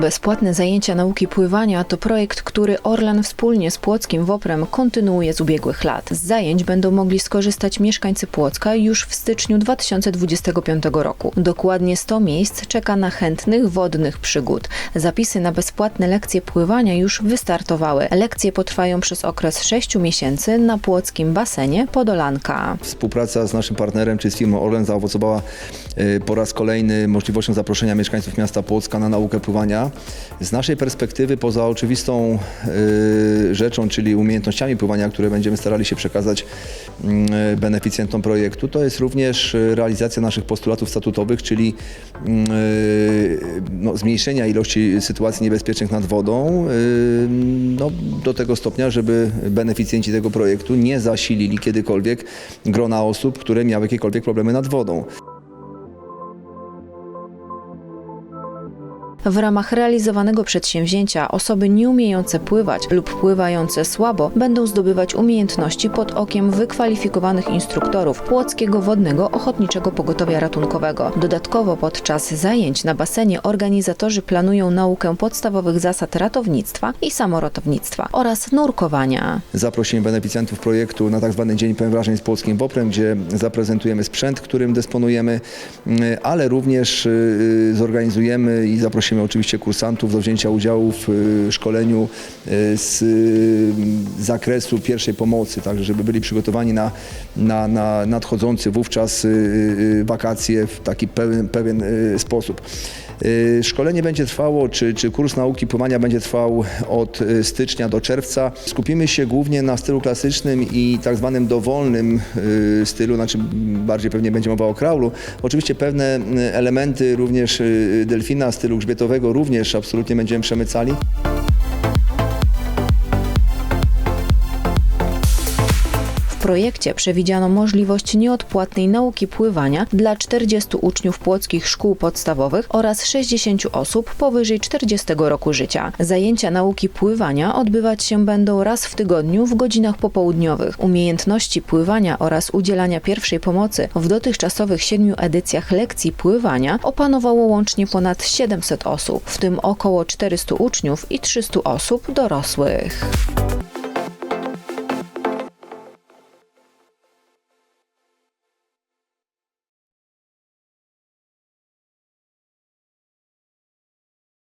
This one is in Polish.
Bezpłatne zajęcia nauki pływania to projekt, który Orlen wspólnie z Płockim WOPRem kontynuuje z ubiegłych lat. Z zajęć będą mogli skorzystać mieszkańcy Płocka już w styczniu 2025 roku. Dokładnie 100 miejsc czeka na chętnych wodnych przygód. Zapisy na bezpłatne lekcje pływania już wystartowały. Lekcje potrwają przez okres 6 miesięcy na płockim basenie Podolanka. Współpraca z naszym partnerem, czyli z firmą Orlen, zaowocowała y, po raz kolejny możliwością zaproszenia mieszkańców miasta Płocka na naukę pływania. Z naszej perspektywy, poza oczywistą y, rzeczą, czyli umiejętnościami pływania, które będziemy starali się przekazać y, beneficjentom projektu, to jest również y, realizacja naszych postulatów statutowych, czyli y, no, zmniejszenia ilości sytuacji niebezpiecznych nad wodą no, do tego stopnia, żeby beneficjenci tego projektu nie zasilili kiedykolwiek grona osób, które miały jakiekolwiek problemy nad wodą. W ramach realizowanego przedsięwzięcia osoby nieumiejące pływać lub pływające słabo będą zdobywać umiejętności pod okiem wykwalifikowanych instruktorów Płockiego Wodnego Ochotniczego Pogotowia Ratunkowego. Dodatkowo podczas zajęć na basenie organizatorzy planują naukę podstawowych zasad ratownictwa i samoratownictwa oraz nurkowania. Zaprosimy beneficjentów projektu na tak zwany Dzień Pełen Wrażeń z Polskim WOPRem, gdzie zaprezentujemy sprzęt, którym dysponujemy, y, ale również y, zorganizujemy i zaprosimy oczywiście kursantów do wzięcia udziału w y, szkoleniu y, z y, zakresu pierwszej pomocy, także żeby byli przygotowani na, na, na nadchodzący wówczas wakacje w taki pewien y, sposób. Szkolenie będzie trwało, czy, czy kurs nauki pływania będzie trwał od stycznia do czerwca. Skupimy się głównie na stylu klasycznym i tak zwanym dowolnym stylu, znaczy bardziej pewnie będzie mowa o kraulu. Oczywiście pewne elementy również delfina, stylu grzbietowego również absolutnie będziemy przemycali. Projekcie przewidziano możliwość nieodpłatnej nauki pływania dla 40 uczniów płockich szkół podstawowych oraz 60 osób powyżej 40 roku życia. Zajęcia nauki pływania odbywać się będą raz w tygodniu w godzinach popołudniowych. Umiejętności pływania oraz udzielania pierwszej pomocy w dotychczasowych siedmiu edycjach lekcji pływania opanowało łącznie ponad 700 osób, w tym około 400 uczniów i 300 osób dorosłych.